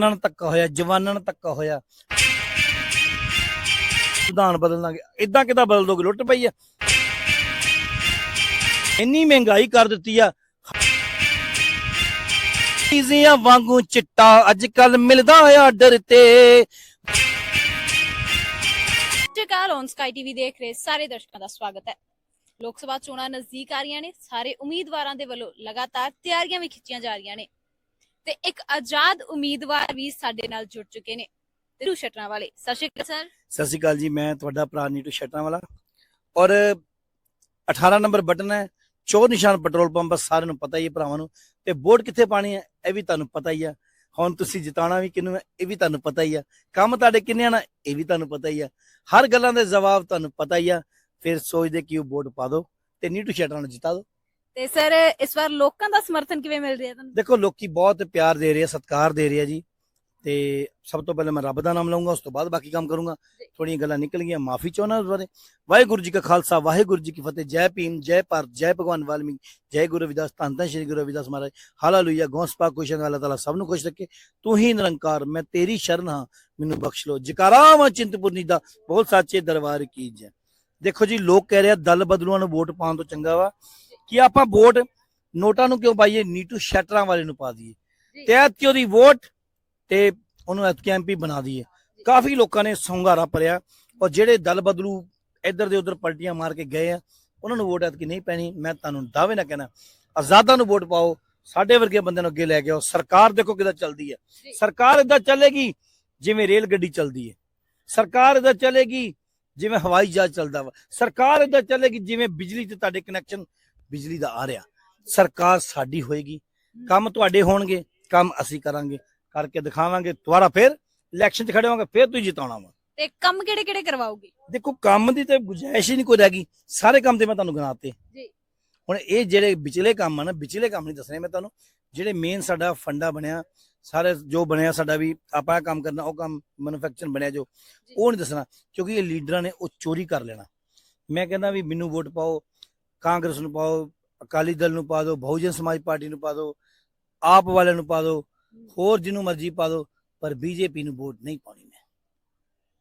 ਜਵਾਨਾਂ ਨੂੰ ਧੱਕਾ ਹੋਇਆ ਜਵਾਨਾਂ ਨੂੰ ਧੱਕਾ ਹੋਇਆ। ਵਿਧਾਨ ਬਦਲਣਾ ਇਦਾਂ ਕਿਦਾਂ ਬਦਲ ਦੋਗੇ? ਲੁੱਟ ਪਈ ਆ। ਇੰਨੀ ਮਹਿੰਗਾਈ ਕਰ ਦਿੱਤੀ ਆ। ਚੀਜ਼ੀਆਂ ਵਾਂਗੂ ਚਿੱਟਾ ਅੱਜ ਕੱਲ ਮਿਲਦਾ ਆਰਡਰ ਤੇ। ਨਮਸਕਾਰ ਔਨ ਸਕਾਈ ਟੀਵੀ ਦੇਖ ਰਹੇ ਸਾਰੇ ਦਰਸ਼ਕਾਂ ਦਾ ਸਵਾਗਤ ਹੈ। ਲੋਕ ਸਭਾ ਚੋਣਾਂ ਨਜ਼ਦੀਕ ਆ ਰਹੀਆਂ ਨੇ। ਸਾਰੇ ਉਮੀਦਵਾਰਾਂ ਦੇ ਵੱਲੋਂ ਲਗਾਤਾਰ ਤਿਆਰੀਆਂ ਵੀ ਖਿੱਚੀਆਂ ਜਾ ਰਹੀਆਂ ਨੇ। ਤੇ ਇੱਕ ਆਜ਼ਾਦ ਉਮੀਦਵਾਰ ਵੀ ਸਾਡੇ ਨਾਲ ਜੁੜ ਚੁੱਕੇ ਨੇ ਤਿਰੂ ਸ਼ਟਰਾਂ ਵਾਲੇ। ਸਤਿ ਸ਼੍ਰੀ ਅਕਾਲ ਸਰ। ਸਤਿ ਸ਼੍ਰੀ ਅਕਾਲ ਜੀ, ਮੈਂ ਤੁਹਾਡਾ ਭਰਾ ਨੀਟੂ ਸ਼ਟਰਾਂ ਵਾਲਾ। ਔਰ 18 ਨੰਬਰ ਬਟਨ ਹੈ ਚੌ ਨਿਸ਼ਾਨ ਪੈਟਰੋਲ ਪੰਪ ਸਾਰਿਆਂ ਨੂੰ ਪਤਾ ਹੀ ਹੈ ਭਰਾਵਾਂ ਨੂੰ। ਤੇ ਵੋਟ ਕਿੱਥੇ ਪਾਣੀ ਹੈ, ਇਹ ਵੀ ਤੁਹਾਨੂੰ ਪਤਾ ਹੀ ਆ ਹੁਣ ਤੁਸੀਂ ਜਿਤਾਣਾ ਵੀ ਕਿਹਨੂੰ ਹੈ, ਇਹ ਵੀ ਤੁਹਾਨੂੰ ਪਤਾ ਹੀ ਆ ਕੰਮ ਤੁਹਾਡੇ ਕਿੰਨੇ ਆਣਾ ਇਹ ਵੀ ਤੁਹਾਨੂੰ ਪਤਾ ਹੀ ਆ ਹਰ ਗੱਲਾਂ ਦੇ ਜਵਾਬ ਤੁਹਾਨੂੰ ਪਤਾ ਹੀ ਆ ਫਿਰ ਸੋਚਦੇ ਕਿ ਉਹ ਵੋਟ ਪਾ ਦਿਓ ਤੇ ਨੀਟੂ ਸ਼ਟਰਾਂ ਨੂੰ ਜਿਤਾ ਦਿਓ। ਤੇ ਸਰ ਇਸ ਵਾਰ ਲੋਕਾਂ ਦਾ ਸਮਰਥਨ ਕਿਵੇਂ ਮਿਲ ਰਿਹਾ ਤੁਹਾਨੂੰ? ਦੇਖੋ ਲੋਕੀ ਬਹੁਤ ਪਿਆਰ ਦੇ ਰਹੇ ਆ ਸਤਿਕਾਰ ਦੇ ਰਹੇ ਆ ਜੀ। ਤੇ ਸਭ ਤੋਂ ਪਹਿਲਾਂ ਮੈਂ ਰੱਬ ਦਾ ਨਾਮ ਲਵਾਂਗਾ ਉਸ ਤੋਂ ਬਾਅਦ ਬਾਕੀ ਕੰਮ ਕਰੂੰਗਾ। ਥੋੜੀਆਂ ਗੱਲਾਂ ਨਿਕਲ ਗਈਆਂ ਮਾਫੀ ਚਾਹੁੰਦਾ ਉਸ ਬਾਰੇ ਵਾਹਿਗੁਰੂ ਜੀ ਕਾ ਖਾਲਸਾ ਵਾਹਿਗੁਰੂ ਜੀ ਕੀ ਫਤਿਹ। ਜੈ ਭੀਮ ਜੈ ਭਾਰਤ ਜੈ ਭਗਵਾਨ ਵਾਲਮੀਕ ਜੈ ਗੁਰੂ ਰਵਿਦਾਸ ਧੰਨ ਧੰਨ ਸ਼੍ਰੀ ਗੁਰੂ ਰਵਿਦਾਸ ਮਹਾਰਾਜ। ਹਾਲੇਲੂਇਆ ਗੌਸ ਪਾਕ ਕੁਸ਼ਨ ਅੱਲਾਹ ਤਾਲਾ ਸਭ ਨੂੰ ਖੁਸ਼ ਰੱਖੇ। ਤੂੰ ਹੀ ਨਿਰੰਕਾਰ ਮੈਂ ਤੇਰੀ ਸ਼ਰਨ ਹਾਂ ਮੈਨੂੰ ਬਖਸ਼ ਲੋ ਜਕਾਰਾ ਮੈਂ ਚਿੰਤਪੁਰਨੀ ਦਾ ਬਹੁਤ ਸੱਚੇ ਦਰਬਾਰ ਕੀ ਜੈ। ਦੇਖੋ ਜੀ ਲੋਕ ਕਹਿ ਰਹੇ ਦਲ ਬਦਲੂਆਂ ਨੂੰ ਵੋਟ ਪਾਉਣ ਤੋਂ ਚੰਗਾ ਵਾ। ਕਿ ਆਪਾਂ ਵੋਟ ਨੋਟਾਂ ਨੂੰ ਕਿਉਂ ਪਾਈਏ? ਨੀਟੂ ਸ਼ਟਰਾਂ ਵਾਲੇ ਨੂੰ ਪਾ ਦਈਏ। ਜੀ। ਤੇ ਐਤਕੀ ਉਹਦੀ ਵੋਟ ਤੇ ਉਹਨੂੰ ਐਤਕੀ ਐਮਪੀ ਬਣਾ ਦਈਏ। ਕਾਫੀ ਲੋਕਾਂ ਨੇ ਸੰਘਾਰਾ ਭਰਿਆ ਔਰ ਜਿਹੜੇ ਦਲ ਬਦਲੂ ਇੱਧਰ ਦੇ ਉੱਧਰ ਪਲਟੀਆਂ ਮਾਰ ਕੇ ਗਏ ਆ ਉਹਨਾਂ ਨੂੰ ਵੋਟ ਐਤਕੀ ਨਹੀਂ ਪੈਣੀ। ਮੈਂ ਤੁਹਾਨੂੰ ਦਾਅਵੇ ਨਾਲ ਕਹਿਣਾ ਆਜ਼ਾਦਾਂ ਨੂੰ ਵੋਟ ਪਾਓ ਸਾਡੇ ਵਰਗੇ ਬੰਦਿਆਂ ਨੂੰ ਅੱਗੇ ਲੈ ਕੇ ਆਓ। ਸਰਕਾਰ ਦੇਖੋ ਕਿਦਾਂ ਚੱਲਦੀ ਹੈ। ਸਰਕਾਰ ਇਦਾਂ ਚੱਲੇਗੀ ਜਿਵੇਂ ਰੇਲ ਗੱਡੀ ਚੱਲਦੀ ਹੈ। ਸਰਕਾਰ ਇਦਾਂ ਚੱਲੇਗੀ ਜਿਵੇਂ ਹਵਾਈ ਜਹਾਜ਼ ਚੱਲਦਾ ਵਾ। ਸਰਕਾਰ ਇਦਾਂ ਚੱਲੇਗੀ ਜਿਵੇਂ ਬਿਜਲੀ ਤੇ ਤੁਹਾਡੇ ਕਨੈਕਸ਼ਨ ਬਿਜਲੀ ਦਾ ਆ ਰਿਹਾ। ਸਰਕਾਰ ਸਾਡੀ ਹੋਏਗੀ। ਕੰਮ ਤੁਹਾਡੇ ਹੋਣਗੇ ਕੰਮ ਅਸੀਂ ਕਰਾਂਗੇ। ਕਰਕੇ ਦਿਖਾਵਾਂਗੇ ਦੁਬਾਰਾ ਫਿਰ ਇਲੈਕਸ਼ਨ 'ਚ ਖੜੇ ਹੋਵਾਂਗੇ ਫਿਰ ਤੁਸੀਂ ਜਿਤਾਉਣਾ ਵਾ। ਤੇ ਕੰਮ ਕਿਹੜੇ ਕਿਹੜੇ ਕਰਵਾਓਗੇ? ਦੇਖੋ ਕੰਮ ਦੀ ਤੇ ਗੁੰਜਾਇਸ਼ ਹੀ ਨਹੀਂ ਕੋਈ ਰਹਿ ਗਈ। ਸਾਰੇ ਕੰਮ ਤੇ ਮੈਂ ਤੁਹਾਨੂੰ ਗਿਣਾਤੇ। ਜੀ। ਹੁਣ ਇਹ ਜਿਹੜੇ ਵਿਚਲੇ ਕੰਮ ਆ ਨਾ ਵਿਚਲੇ ਕੰਮ ਨਹੀਂ ਦੱਸਣੇ ਮੈਂ ਤੁਹਾਨੂੰ। ਜਿਹੜੇ ਮੇਨ ਸਾਡਾ ਫੰਡਾ ਬਣਿਆ ਸਾਰੇ ਜੋ ਬਣਿਆ ਸਾਡਾ ਵੀ ਆਪਾਂ ਕੰਮ ਕਰਨਾ ਉਹ ਕੰਮ ਮੈਨੂਫੈਕਚਰ ਬਣਿਆ ਜੀ। ਉਹ ਨਹੀਂ ਦੱਸਣਾ। ਕਿਉਂਕਿ ਇਹ ਲੀਡਰਾਂ ਨੇ ਉਹ ਚੋਰੀ ਕਰ ਲੈਣਾ। ਮੈਂ ਕਹਿੰਦਾ ਵੀ ਮੈਨੂੰ ਵੋਟ ਪਾਓ ਕਾਂਗਰਸ ਨੂੰ ਪਾਓ ਅਕਾਲੀ ਦਲ ਨੂੰ ਪਾ ਦਿਓ ਬਹੁਜਨ ਸਮਾਜ ਪਾਰਟੀ ਨੂੰ ਪਾ ਦਿਓ ਆਪ ਵਾਲਿਆਂ ਨੂੰ ਪਾ ਦਿਓ ਹੋਰ ਜਿਹਨੂੰ ਮਰਜ਼ੀ ਪਾ ਦਿਓ ਪਰ ਬੀਜੇਪੀ ਨੂੰ ਵੋਟ ਨਹੀਂ ਪਾਉਣੀ ਮੈਂ।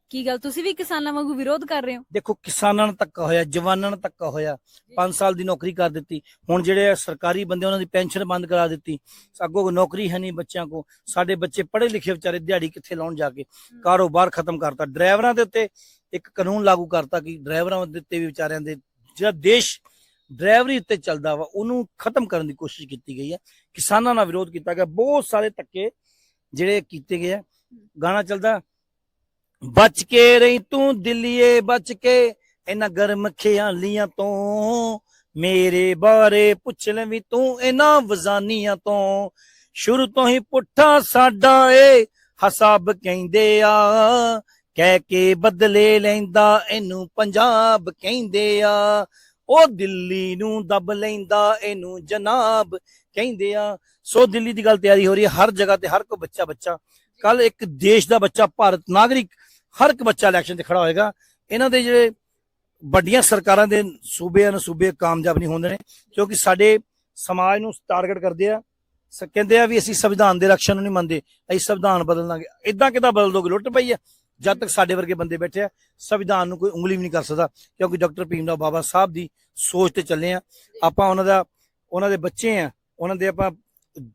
ਕੀ ਗੱਲ ਤੁਸੀਂ ਵੀ ਕਿਸਾਨਾਂ ਵਾਂਗੂ ਵਿਰੋਧ ਕਰ ਰਹੇ ਹੋ? ਦੇਖੋ ਕਿਸਾਨਾਂ ਨੂੰ ਧੱਕਾ ਹੋਇਆ ਜਵਾਨਾਂ ਨੂੰ ਧੱਕਾ ਹੋਇਆ 5 ਸਾਲ ਦੀ ਨੌਕਰੀ ਕਰ ਦਿੱਤੀ। ਹੁਣ ਜਿਹੜੇ ਸਰਕਾਰੀ ਬੰਦੇ ਉਹਨਾਂ ਦੀ ਪੈਨਸ਼ਨ ਬੰਦ ਕਰਾ ਦਿੱਤੀ। ਅੱਗੋਂ ਨੌਕਰੀ ਹੈ ਨਹੀਂ ਬੱਚਿਆਂ ਕੋ ਸਾਡੇ ਬੱਚੇ ਪੜ੍ਹੇ ਲਿਖੇ ਵਿਚਾਰੇ ਦਿਹਾੜੀ ਕਿੱਥੇ ਲਾਉਣ ਜਾ ਕੇ? ਕਾਰੋਬਾਰ ਖਤਮ ਕਰਤਾ। ਡਰਾਈਵਰਾਂ ਦੇ ਉੱਤੇ ਇੱਕ ਕਾਨੂੰਨ ਲਾਗੂ ਕਰਤਾ ਕਿ ਡਰਾਈਵਰਾਂ ਦੇ ਉੱਤੇ ਵੀ ਵਿਚਾਰਿਆਂ ਦੇ ਜਿਹੜਾ ਦੇਸ਼ ਡਰਾਈਵਰੀ ਉੱਤੇ ਚੱਲਦਾ ਵਾ, ਉਹਨੂੰ ਖਤਮ ਕਰਨ ਦੀ ਕੋਸ਼ਿਸ਼ ਕੀਤੀ ਗਈ ਹੈ। ਕਿਸਾਨਾਂ ਨਾਲ ਵਿਰੋਧ ਕੀਤਾ ਗਿਆ। ਬਹੁਤ ਸਾਰੇ ਧੱਕੇ ਜਿਹੜੇ ਕੀਤੇ ਗਏ ਆ। ਗਾਣਾ ਚੱਲਦਾ, ਬਚ ਕੇ ਰਹੀ ਤੂੰ ਦਿੱਲੀਏ, ਬਚ ਕੇ ਇਹਨਾਂ ਗਰਮ ਖਿਆਲੀਆਂ ਤੋਂ। ਮੇਰੇ ਬਾਰੇ ਪੁੱਛ ਲੈ ਵੀ ਤੂੰ ਇਹਨਾਂ ਵਜ਼ਾਨੀਆਂ ਤੋਂ। ਸ਼ੁਰੂ ਤੋਂ ਹੀ ਪੁੱਠਾ ਸਾਡਾ ਏ, ਹਸਾਬ ਕਹਿੰਦੇ ਆ। ਕਹਿ ਕੇ ਬਦਲੇ ਲੈਂਦਾ ਇਹਨੂੰ ਪੰਜਾਬ ਕਹਿੰਦੇ ਆ। ਉਹ ਦਿੱਲੀ ਨੂੰ ਦੱਬ ਲੈਂਦਾ ਇਹਨੂੰ ਜਨਾਬ। ਕਹਿੰਦੇ ਆ, ਸੋ ਦਿੱਲੀ ਦੀ ਗੱਲ ਤਿਆਰੀ ਹੋ ਰਹੀ ਹੈ, ਹਰ ਜਗ੍ਹਾ ਤੇ ਹਰ ਕੋਈ ਬੱਚਾ ਬੱਚਾ। ਕੱਲ ਇੱਕ ਦੇਸ਼ ਦਾ ਬੱਚਾ, ਭਾਰਤ ਨਾਗਰਿਕ, ਹਰ ਇੱਕ ਬੱਚਾ ਇਲੈਕਸ਼ਨ ਤੇ ਖੜਾ ਹੋਏਗਾ। ਇਹਨਾਂ ਦੇ ਜਿਹੜੇ ਵੱਡੀਆਂ ਸਰਕਾਰਾਂ ਦੇ ਸੂਬਿਆਂ ਨੂੰ ਸੂਬੇ ਕਾਮਯਾਬ ਨਹੀਂ ਹੁੰਦੇ ਨੇ, ਕਿਉਂਕਿ ਸਾਡੇ ਸਮਾਜ ਨੂੰ ਟਾਰਗੇਟ ਕਰਦੇ ਆ। ਕਹਿੰਦੇ ਆ ਵੀ ਅਸੀਂ ਸੰਵਿਧਾਨ ਦੇ ਰਕਸ਼ਾ ਨੂੰ ਨਹੀਂ ਮੰਨਦੇ, ਅਸੀਂ ਸੰਵਿਧਾਨ ਬਦਲਾਂਗੇ ਇਦਾਂ ਕਿਦਾਂ ਬਦਲ ਦੋਗੇ? ਲੁੱਟ ਪਈ ਆ। ਜਦ ਤੱਕ ਸਾਡੇ ਵਰਗੇ ਬੰਦੇ ਬੈਠੇ ਆ, ਸੰਵਿਧਾਨ ਨੂੰ ਕੋਈ ਉਂਗਲੀ ਵੀ ਨਹੀਂ ਕਰ ਸਕਦਾ, ਕਿਉਂਕਿ ਡਾਕਟਰ ਭੀਮ ਰਾਓ ਬਾਬਾ ਸਾਹਿਬ ਦੀ ਸੋਚ ਤੇ ਚੱਲੇ ਆ। ਆਪਾਂ ਉਹਨਾਂ ਦਾ, ਉਹਨਾਂ ਦੇ ਬੱਚੇ ਆ, ਉਹਨਾਂ ਦੇ ਆਪਾਂ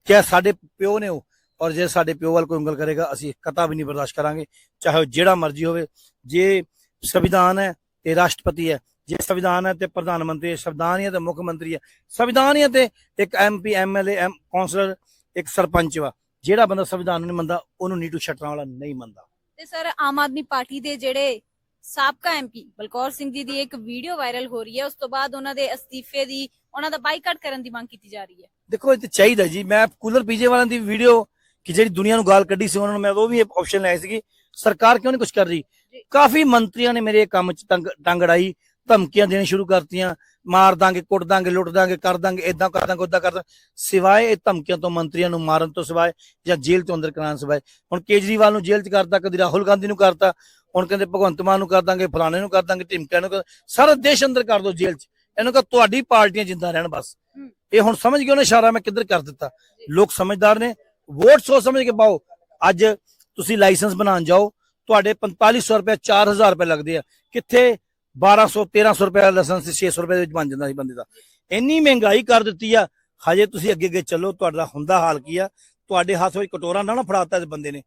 ਕਿਆ ਸਾਡੇ ਪਿਓ ਨੇ ਉਹ, ਔਰ ਜੇ ਸਾਡੇ ਪਿਓ ਵੱਲ ਕੋਈ ਉਂਗਲ ਕਰੇਗਾ, ਅਸੀਂ ਕਤਾ ਵੀ ਨਹੀਂ ਬਰਦਾਸ਼ਤ ਕਰਾਂਗੇ, ਚਾਹੇ ਉਹ ਜਿਹੜਾ ਮਰਜ਼ੀ ਹੋਵੇ। ਜੇ ਸੰਵਿਧਾਨ ਹੈ ਤੇ ਰਾਸ਼ਟਰਪਤੀ ਹੈ, ਜੇ ਸੰਵਿਧਾਨ ਹੈ ਤੇ ਪ੍ਰਧਾਨ ਮੰਤਰੀ ਹੈ, ਸੰਵਿਧਾਨ ਹੀ ਹੈ ਤੇ ਮੁੱਖ ਮੰਤਰੀ ਹੈ, ਸੰਵਿਧਾਨ ਹੀ ਹੈ ਤੇ ਇੱਕ ਐਮਪੀ ਐਮਐਲਏ ਐਮ ਕੌਂਸਲਰ, ਇੱਕ ਸਰਪੰਚ ਵਾ। ਜਿਹੜਾ ਬੰਦਾ ਸੰਵਿਧਾਨ ਨੂੰ ਨਹੀਂ ਮੰਨਦਾ, ਉਹਨੂੰ ਨੀਟੂ ਛੱਟਣ ਵਾਲਾ ਨਹੀਂ ਮੰਨਦਾ। ਤੇ ਸਰ ਆਮ ਆਦਮੀ ਪਾਰਟੀ ਦੇ ਜਿਹੜੇ ਸਾਬਕਾ ਐਮਪੀ ਬਲਕੌਰ ਸਿੰਘ ਜੀ ਦੀ ਇੱਕ ਵੀਡੀਓ ਵਾਇਰਲ ਹੋ ਰਹੀ ਹੈ ਉਸ ਤੋਂ ਬਾਅਦ ਉਹਨਾਂ ਦੇ ਅਸਤੀਫੇ ਦੀ ਉਹਨਾਂ ਦਾ ਬਾਈਕਾਟ ਕਰਨ ਦੀ ਮੰਗ ਕੀਤੀ ਜਾ ਰਹੀ ਹੈ। ਦੇਖੋ ਇਹ ਤੇ ਚਾਹੀਦਾ ਜੀ। ਮੈਂ ਕੂਲਰ ਪੀਜੇ ਵਾਲਿਆਂ ਦੀ ਵੀਡੀਓ ਕਿ ਜਿਹੜੀ ਦੁਨੀਆ ਨੂੰ ਗਾਲ ਕੱਢੀ ਸੀ ਉਹਨਾਂ ਨੂੰ ਮੈਂ ਉਹ ਵੀ ਆਪਸ਼ਨ ਲਾਇਆ ਸੀਗੀ। ਸਰਕਾਰ ਕਿਉਂ ਨਹੀਂ ਕੁਝ ਕਰ ਰਹੀ। ਕਾਫੀ ਮੰਤਰੀਆਂ ਨੇ ਮੇਰੇ ਕੰਮ 'ਚ ਟੰਗ ਅੜਾਈ। ਧਮਕੀਆਂ ਦੇਣੀ ਸ਼ੁਰੂ ਕਰਤੀਆਂ ਮਾਰ ਦਾਂਗੇ ਕੁੱਟ ਦਾਂਗੇ ਲੁੱਟ ਦਾਂਗੇ ਕਰ ਦਾਂਗੇ ਇਦਾਂ ਕਰ ਦਾਂਗੇ ਉਦਾਂ ਕਰ ਦਾਂਗੇ। ਸਿਵਾਏ ਇਹ ਧਮਕੀਆਂ ਤੋਂ ਮੰਤਰੀਆਂ ਨੂੰ ਮਾਰਨ ਤੋਂ ਸਿਵਾਏ ਜਾਂ ਜੇਲ੍ਹ ਤੋਂ ਅੰਦਰ ਕਰਾਉਣ ਸਿਵਾਏ। ਹੁਣ ਕੇਜਰੀਵਾਲ ਨੂੰ ਜੇਲ੍ਹ 'ਚ ਕਰਤਾ ਕਦੀ ਰਾਹੁਲ ਗਾਂਧੀ ਨੂੰ ਕਰਤਾ ਹੁਣ ਕਹਿੰਦੇ ਭਗਵੰਤ ਮਾਨ ਨੂੰ ਕਰ ਦਾਂਗੇ ਫਲਾਣੇ ਨੂੰ ਕਰ ਦਾਂਗੇ ਢਿਮਕਿਆਂ ਨੂੰ ਸਾਰਾ ਦੇਸ਼ ਅੰਦਰ ਕਰ ਦੋ ਜੇਲ੍ਹ 'ਚ। ਇਹਨੂੰ ਕਹ ਤੁਹਾਡੀ ਪਾਰਟੀਆਂ ਜਿੰਦਾ ਰਹਿਣ ਬਸ। ਇਹ ਹੁਣ ਸਮਝ ਗਏ ਉਹਨੇ ਇਸ਼ਾਰਾ ਮੈਂ ਕਿੱਧਰ ਕਰ ਦਿੱਤਾ। ਲੋਕ ਸਮਝਦਾਰ ਨੇ ਵੋਟ ਸੋਚ ਸਮਝ ਕੇ ਪਾਓ। ਅੱਜ ਤੁਸੀਂ ਲਾਇਸੈਂਸ ਬਣਾਉਣ ਜਾਓ ਤੁਹਾਡੇ 4500 ਰੁਪਏ 4000 ਰੁਪਏ ਲੱਗਦੇ ਆ। ਕਿੱਥੇ 1200 1300 ਰੁਪਏ ਦਾ ਲਾਇਸੈਂਸ 600 ਰੁਪਏ ਦੇ ਵਿੱਚ ਬਣ ਜਾਂਦਾ ਸੀ ਬੰਦੇ ਦਾ। ਇੰਨੀ ਮਹਿੰਗਾਈ ਕਰ ਦਿੱਤੀ ਆ ਹਜੇ ਤੁਸੀਂ ਅੱਗੇ ਅੱਗੇ ਚੱਲੋ ਤੁਹਾਡਾ ਹੁੰਦਾ ਹਾਲ ਕੀ ਆ? ਤੁਹਾਡੇ ਹੱਥ ਵਿੱਚ ਕਟੋਰਾ ਨਾ ਨਾ ਫੜਾਤਾ ਇਸ ਬੰਦੇ ਨੇ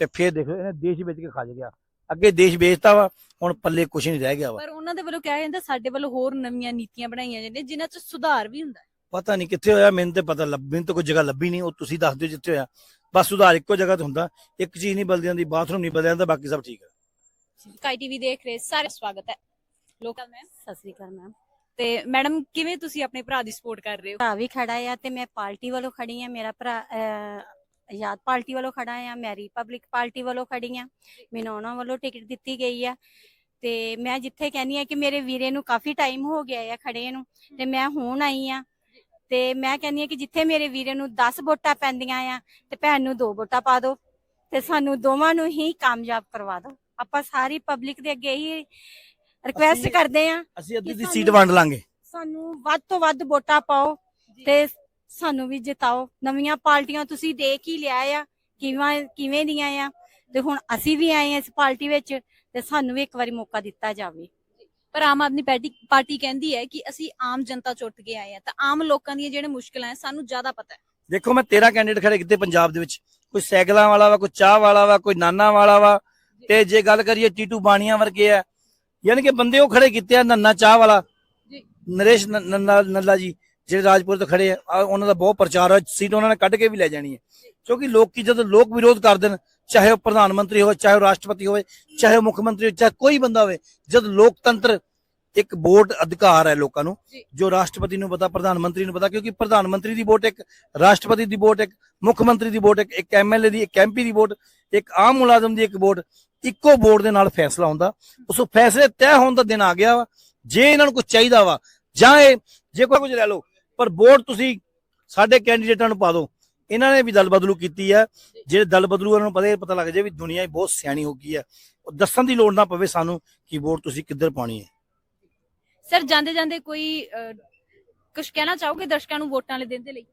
ਤੇ ਫੇਰ ਦੇਖੋ ਇਹਨੇ ਦੇਸ਼ ਵੇਚ ਕੇ ਖਾ ਗਿਆ। ਅੱਗੇ ਦੇਸ਼ ਵੇਚਤਾ ਵਾ ਹੁਣ ਪੱਲੇ ਕੁਝ ਨਹੀਂ ਰਹਿ ਗਿਆ ਵਾ। ਪਰ ਉਹਨਾਂ ਦੇ ਵੱਲੋਂ ਕਿਹਾ ਜਾਂਦਾ ਸਾਡੇ ਵੱਲੋਂ ਹੋਰ ਨਵੀਆਂ ਨੀਤੀਆਂ ਬਣਾਈਆਂ ਜਾਂਦੀਆਂ ਜਿਨ੍ਹਾਂ 'ਚ ਸੁਧਾਰ ਵੀ ਹੁੰਦਾ। ਪਤਾ ਨਹੀਂ ਕਿੱਥੇ ਹੋਇਆ ਮੈਨੂੰ ਤੇ ਪਤਾ ਲੱਭ ਮੈਨੂੰ ਤਾਂ ਕੋਈ ਜਗ੍ਹਾ ਲੱਭੀ ਨਹੀਂ ਉਹ ਤੁਸੀਂ ਦੱਸ ਦਿਓ ਜਿੱਥੇ ਹੋਇਆ। ਬਸ ਸੁਧਾਰ ਇੱਕੋ ਜਗ੍ਹਾ ਤੇ ਹੁੰਦਾ ਇੱਕ ਚੀਜ਼ ਨਹੀਂ ਬਦਲਦੀ ਬਾਥਰੂਮ ਨਹੀਂ ਬਦਲਿਆ ਜਾਂਦਾ ਬਾਕੀ ਸਭ ਠੀਕ ਹੈ ਸਕਾਈ ਟੀਵੀ ਦੇਖ ਰਹੇ ਸਾਰੇ ਸਵਾਗਤ ਹੈ। ਲੋਕਲ ਮੈਮ ਸਤਿ ਸ੍ਰੀ ਅਕਾਲ ਮੈਮ ਤੇ ਮੈਡਮ ਕਿਵੇਂ ਤੁਸੀਂ ਆਪਣੇ ਭਰਾ ਦੀ ਸਪੋਰਟ ਕਰ ਰਹੇ ਹੋ? ਭਰਾ ਵੀ ਖੜਾ ਆ ਤੇ ਮੈਂ ਪਾਰਟੀ ਵੱਲੋਂ ਖੜੀ ਆ। ਮੇਰਾ ਭਰਾ ਆਜ਼ਾਦ ਪਾਰਟੀ ਵੱਲੋਂ ਖੜਾ ਆ ਮੈਂ ਰਿਪਬਲਿਕ ਪਾਰਟੀ ਵੱਲੋਂ ਖੜੀ ਆ। ਮੈਨੂੰ ਉਹਨਾਂ ਵੱਲੋਂ ਟਿਕਟ ਦਿੱਤੀ ਗਈ ਆ। ਤੇ ਮੈਂ ਜਿੱਥੇ ਕਹਿੰਦੀ ਆ ਕਿ ਮੇਰੇ ਵੀਰੇ ਨੂੰ ਕਾਫੀ ਟਾਈਮ ਹੋ ਗਿਆ ਆ ਖੜੇ ਨੂੰ। ਤੇ ਮੈਂ ਹੁਣ ਆਈ ਆ। ਤੇ ਮੈਂ ਕਹਿੰਦੀ ਆ ਕਿ ਜਿੱਥੇ ਮੇਰੇ ਵੀਰੇ ਨੂੰ 10 ਵੋਟਾਂ ਪੈਂਦੀਆਂ ਆ ਤੇ ਭੈਣ ਨੂੰ ਦੋ ਵੋਟਾਂ ਪਾ ਦਿਓ ਤੇ ਸਾਨੂੰ ਦੋਵਾਂ ਨੂੰ ਹੀ ਕਾਮਯਾਬ ਕਰਵਾ ਦਿਓ ਆਪਾਂ ਸਾਰੀ ਪਬਲਿਕ ਦੇ ਅੱਗੇ ਹੀ ਰਿਕੁਐਸਟ ਅਸੀਂ- ਕਰਦੇ ਆ ਅਸੀਂ ਅੱਧੀ ਦੀ ਸਾਨੂੰ- ਸੀਟ ਵੰਡ ਲਾਂਗੇ। ਸਾਨੂੰ ਵੱਧ ਤੋਂ ਵੱਧ ਵੋਟਾਂ ਪਾਓ ਤੇ ਸਾਨੂੰ ਵੀ ਜਿਤਾਓ। ਨਵੀਆਂ ਪਾਰਟੀਆਂ ਤੁਸੀਂ ਦੇਖ ਹੀ ਲਿਆ ਆ ਕਿਵੇਂ ਕਿਵੇਂ ਦੀਆਂ ਆ। ਤੇ ਹੁਣ ਅਸੀਂ ਵੀ ਆਏ ਆ ਇਸ ਪਾਰਟੀ ਵਿੱਚ ਤੇ ਸਾਨੂੰ ਵੀ ਇੱਕ ਵਾਰੀ ਮੌਕਾ ਦਿੱਤਾ ਜਾਵੇ। ਪਰ ਆਮ ਆਦਮੀ ਪਾਰਟੀ ਪਾਰਟੀ ਕਹਿੰਦੀ ਹੈ ਕਿ ਅਸੀਂ ਆਮ ਜਨਤਾ ਚੁੱਟ ਕੇ ਆਏ ਆ। ਤਾਂ ਆਮ ਲੋਕਾਂ ਦੀਆਂ ਜਿਹੜੇ ਮੁਸ਼ਕਲਾਂ ਹੈ ਸਾਨੂੰ ਜ਼ਿਆਦਾ ਪਤਾ ਹੈ। ਦੇਖੋ ਮੈਂ 13 ਕੈਂਡੀਡੇਟ ਖੜੇ ਕੀਤੇ ਪੰਜਾਬ ਦੇ ਵਿੱਚ। ਕੋਈ ਸਾਈਕਲਾਂ ਵਾਲਾ ਵਾ ਕੋਈ ਚਾਹ ਵਾਲਾ ਵਾ ਕੋਈ ਨਾਨਾ ਵਾਲਾ ਵਾ। ਤੇ ਜੇ ਗੱਲ ਕਰੀਏ ਟੀਟੂ ਬਾਣੀਆਂ ਵਰਗੇ ਆ ਯਾਨੀ ਕਿ ਬੰਦੇ ਉਹ ਖੜੇ ਕੀਤੇ ਆ ਨੰਨਾ ਚਾਹ ਵਾਲਾ ਜੀ। ਨਰੇਸ਼ ਨ- ਨੰਨਾ ਨੱਲਾ ਜੀ ਜਿਹੜੇ ਰਾਜਪੁਰ ਤੋਂ ਖੜੇ ਆ ਉਹਨਾਂ ਦਾ ਬਹੁਤ ਪ੍ਰਚਾਰ ਹੈ ਸੀਟ ਉਹਨਾਂ ਨੇ ਕੱਢ ਕੇ ਵੀ ਲੈ ਜਾਣੀ ਹੈ ਕਿਉਂਕਿ ਲੋਕੀ ਜਦੋਂ ਲੋਕ ਵਿਰੋਧ ਕਰ ਦੇਣ ਚਾਹੇ ਉਹ ਪ੍ਰਧਾਨ ਮੰਤਰੀ ਹੋਵੇ ਚਾਹੇ ਉਹ ਰਾਸ਼ਟਰਪਤੀ ਹੋਵੇ ਚਾਹੇ ਮੁੱਖ ਮੰਤਰੀ ਹੋਵੇ ਚਾਹੇ ਕੋਈ ਬੰਦਾ ਹੋਵੇ ਜਦ ਲੋਕਤੰਤਰ ਇੱਕ ਵੋਟ ਅਧਿਕਾਰ ਹੈ ਲੋਕਾਂ ਨੂੰ ਜੀ। ਰਾਸ਼ਟਰਪਤੀ ਨੂੰ ਪਤਾ ਪ੍ਰਧਾਨ ਮੰਤਰੀ ਨੂੰ ਪਤਾ ਕਿਉਂਕਿ ਪ੍ਰਧਾਨ ਮੰਤਰੀ ਦੀ ਵੋਟ ਇੱਕ ਰਾਸ਼ਟਰਪਤੀ ਦੀ ਵੋਟ ਇੱਕ ਮੁੱਖ ਮੰਤਰੀ ਦੀ ਵੋਟ ਇੱਕ ਇੱਕ ਐਮਐਲਏ ਦੀ ਇੱਕ ਐਮਪੀ ਦੀ ਵੋਟ ਇੱਕ ਆਮ ਮੁਲਾਜ਼ਮ ਦੀ ਇੱਕ ਵੋਟ ਇੱਕੋ ਵੋਟ ਦੇ ਨਾਲ ਫੈਸਲਾ ਹੁੰਦਾ। ਉਸ ਫੈਸਲੇ ਤੈਅ ਹੋਣ ਦਾ ਦਿਨ ਆ ਗਿਆ ਵਾ। ਜੇ ਇਹਨਾਂ ਨੂੰ ਕੁਝ ਚਾਹੀਦਾ ਵਾ ਜਾਂ ਇਹ ਜੇ ਕੋਈ ਕੁਝ ਲੈ ਲਓ ਪਰ ਵੋਟ ਤੁਸੀਂ ਸਾਡੇ ਕੈਂਡੀਡੇਟਾਂ ਨੂੰ ਪਾ ਦਿਓ। ਇਹਨਾਂ ਨੇ ਵੀ ਦਲ ਬਦਲੂ ਕੀਤੀ ਹੈ। ਜਿਹੜੇ ਦਲ ਬਦਲੂ ਉਹਨਾਂ ਨੂੰ ਪਤਾ ਪਤਾ ਲੱਗ ਜਾਏ ਵੀ ਦੁਨੀਆ ਹੀ ਬਹੁਤ ਸਿਆਣੀ ਹੋ ਗਈ ਹੈ। ਉਹ ਦੱਸਣ ਦੀ ਲੋੜ ਨਾ ਪਵੇ ਸਾਨੂੰ ਕਿ ਵੋਟ ਤੁਸੀਂ ਕਿੱਧਰ ਪਾਣੀ ਹੈ। ਸਰ, ਜਾਂਦੇ ਜਾਂਦੇ ਕੋਈ ਕੁਝ ਕਹਿਣਾ ਚਾਹੋਗੇ ਦਰਸ਼ਕਾਂ ਨੂੰ ਵੋਟਾਂ ਵਾਲੇ ਦਿਨ ਦੇ ਲਈ?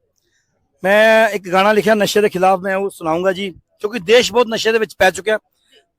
ਮੈਂ ਇੱਕ ਗਾਣਾ ਲਿਖਿਆ ਨਸ਼ੇ ਦੇ ਖਿਲਾਫ, ਮੈਂ ਉਹ ਸੁਣਾਉਂਗਾ ਜੀ, ਕਿਉਂਕਿ ਦੇਸ਼ ਬਹੁਤ ਨਸ਼ੇ ਦੇ ਵਿੱਚ ਪੈ ਚੁੱਕਿਆ।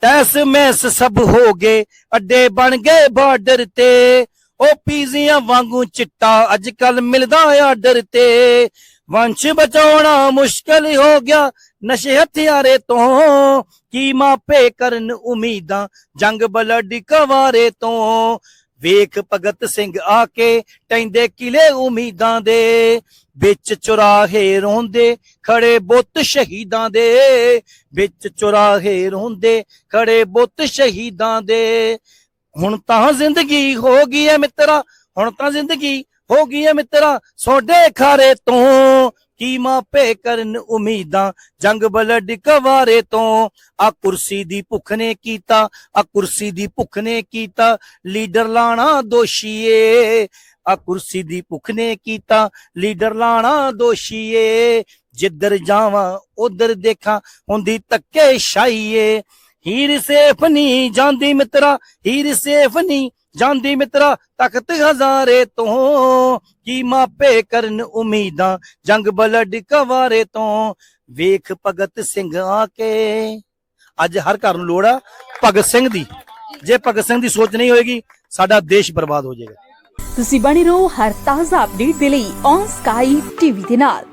ਤੈਸ ਮੈਸ ਸਭ ਹੋ ਗਏ, ਅੱਡੇ ਬਣ ਗਏ ਬਾਰਡਰ ਤੇ। ਉਹ ਪੀਜ਼ੀਆਂ ਵਾਂਗੂ ਚਿੱਟਾ ਅੱਜ ਕੱਲ ਮਿਲਦਾ ਆਰਡਰ ਤੇ। ਵੰਸ਼ ਬਚਾਉਣਾ ਮੁਸ਼ਕਲ ਹੋ ਗਿਆ ਨਸ਼ੇ ਹਥਿਆਰੇ ਤੋਂ। ਕੀ ਮਾਪੇ ਕਰਨ ਉਮੀਦਾਂ ਜੰਗ ਬਲੱਡ ਕਵਾਰੇ ਤੋਂ। ਵੇਖ ਭਗਤ ਸਿੰਘ ਆ ਕੇ ਟੈਂਦੇ ਕਿਲੇ ਉਮੀਦਾਂ ਦੇ, ਵਿੱਚ ਚੁਰਾਹੇ ਰੋਂਦੇ, ਖੜੇ ਬੁੱਤ ਸ਼ਹੀਦਾਂ ਦੇ, ਵਿੱਚ ਚੁਰਾਹੇ ਰੋਂਦੇ, ਖੜੇ ਬੁੱਤ ਸ਼ਹੀਦਾਂ ਦੇ। ਹੁਣ ਤਾਂ ਜ਼ਿੰਦਗੀ ਹੋ ਗਈ ਐ ਮਿੱਤਰਾ, ਹੁਣ ਤਾਂ ਜ਼ਿੰਦਗੀ ਹੋ ਗਈ ਐ ਮਿੱਤਰਾ ਸੋਡੇ ਖਾਰੇ ਤੋਂ ਕੀ ਮਾਪੇ ਕਰਨ ਉਮੀਦਾਂ, ਜੰਗ ਬਲੱਡ ਕਵਾਰੇ ਤੋਂ। ਆ ਕੁਰਸੀ ਦੀ ਭੁੱਖ ਨੇ ਕੀਤਾ, ਆ ਕੁਰਸੀ ਦੀ ਭੁੱਖ ਨੇ ਕੀਤਾ, ਲੀਡਰ ਲਾਣਾ ਦੋਸ਼ੀਏ। ਆ ਕੁਰਸੀ ਦੀ ਭੁੱਖ ਨੇ ਕੀਤਾ, ਲੀਡਰ ਲਾਣਾ ਦੋਸ਼ੀਏ। ਜਿੱਧਰ ਜਾਵਾਂ, ਉਧਰ ਦੇਖਾਂ, ਹੁੰਦੀ ਧੱਕੇ ਸ਼ਾਈਏ ਹੀਰ ਸੇਫ ਨਹੀਂ ਜਾਂਦੀ ਮਿੱਤਰਾ, ਹੀਰ ਸੇਫ ਨਹੀਂ ਜਾਂਦੀ ਮਿੱਤਰਾ ਤਖਤ ਹਜ਼ਾਰੇ ਤੋਂ, ਕੀ ਮਾਪੇ ਕਰਨ ਉਮੀਦਾਂ, ਜੰਗ ਬਲੱਡ ਕਵਾਰੇ ਤੋਂ। ਵੇਖ ਭਗਤ ਸਿੰਘ ਆ ਕੇ, ਅੱਜ ਹਰ ਘਰ ਨੂੰ ਲੋੜ ਆ ਭਗਤ ਸਿੰਘ ਦੀ। ਜੇ ਭਗਤ ਸਿੰਘ ਦੀ ਸੋਚ ਨਹੀਂ ਹੋਏਗੀ, ਸਾਡਾ ਦੇਸ਼ ਬਰਬਾਦ ਹੋ ਜਾਏਗਾ। ਤੁਸੀਂ ਬਣੇ ਰਹੋ ਹਰ ਤਾਜ਼ਾ ਅਪਡੇਟ ਦੇ ਲਈ ਔਨ ਸਕਾਈ ਟੀਵੀ ਦੇ ਨਾਲ।